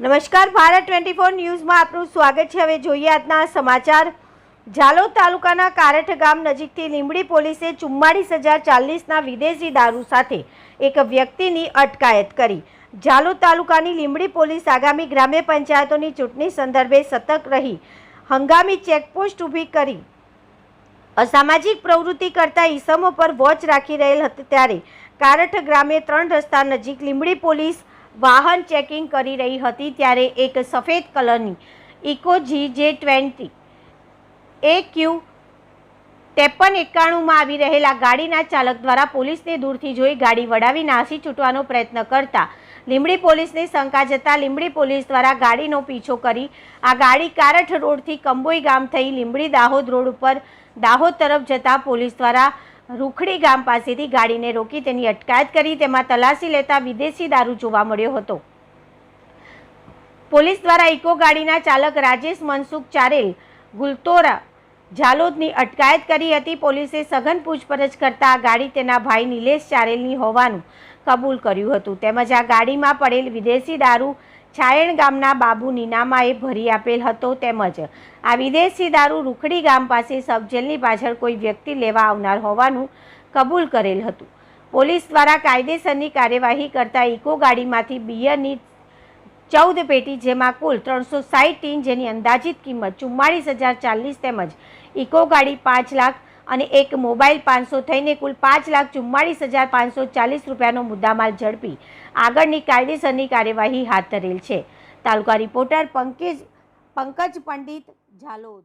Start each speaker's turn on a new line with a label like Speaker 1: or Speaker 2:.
Speaker 1: નમસ્કાર, Bharat twenty four ન્યૂઝમાં આપનું સ્વાગત છે. હવે જોઈએ આજના સમાચાર. ઝાલોદ તાલુકાના કારઠ ગામ નજીકથી લીંબડી પોલીસે ચુમ્માળીસ હજાર ચાલીસના વિદેશી દારૂ સાથે એક વ્યક્તિની અટકાયત કરી. ઝાલોદ તાલુકાની લીંબડી પોલીસ આગામી ગ્રામ્ય પંચાયતોની ચૂંટણી સંદર્ભે સતર્ક રહી. હંગામી ચેકપોસ્ટ ઊભી કરી. અસામાજિક પ્રવૃત્તિ કરતા ઈસમો પર વોચ રાખી રહેલ હતી ત્યારે કારઠ ગ્રામે ત્રણ રસ્તા નજીક લીંબડી પોલીસ વાહન ચેકિંગ કરી રહી હતી ત્યારે એક સફેદ કલરની ઇકો જી જે ટ્વેન્ટી એ ક્યુ ત્રેપન એકાણુંમાં આવી રહેલા ગાડીના ચાલક દ્વારા પોલીસને દૂરથી જોઈ ગાડી વડાવી નાસી છૂટવાનો પ્રયત્ન કરતા લીંબડી પોલીસને શંકા જતા લીંબડી પોલીસ દ્વારા ગાડીનો પીછો કરી આ ગાડી કારઠ રોડથી કંબોઈ ગામ થઈ લીંબડી દાહોદ રોડ ઉપર દાહોદ તરફ જતા પોલીસ દ્વારા રૂખડી ગામ પાસેથી ગાડીને રોકી તેની અટકાયત કરી. તેમાં તલાશી લેતા વિદેશી દારૂ જોવા મળ્યો હતો. પોલીસ દ્વારા ઇકો ગાડીના ચાલક રાજેશ મનસુખ ચારેલ ગુલતોરા ઝાલોદની અટકાયત કરી હતી. પોલીસે સઘન પૂછપરછ કરતા આ ગાડી તેના ભાઈ નિલેશ ચારેલની હોવાનું કબૂલ કર્યું હતું. તેમજ આ ગાડીમાં પડેલ વિદેશી દારૂ છાયણ ગામના બાબુ નીનામાએ ભરી આપેલ હતો તેમજ આ વિદેશી દારૂ રૂખડી ગામ પાસે સબજેલની પાછળ કોઈ વ્યક્તિ લેવા આવનાર હોવાનું કબૂલ કરેલ હતું. પોલીસ દ્વારા કાયદેસરની કાર્યવાહી કરતા ઇકો ગાડીમાંથી બિયરની ચૌદ પેટી, જેમાં કુલ ત્રણસો સાઠ ટીન જેની અંદાજિત કિંમત ચુમ્માળીસ હજાર ચાલીસ તેમજ ઇકો ગાડી પાંચ લાખ અને એક મોબાઈલ પાંચસો થઈને કુલ પાંચ લાખ ચુમ્માળીસ હજાર પાંચસો ચાલીસ રૂપિયાનો મુદ્દામાલ ઝડપી. આગળની કાયદેસરની કાર્યવાહી હાથ ધરેલ છે. તાલુકા રિપોર્ટર પંકજ પંકજ પંડિત ઝાલોદ.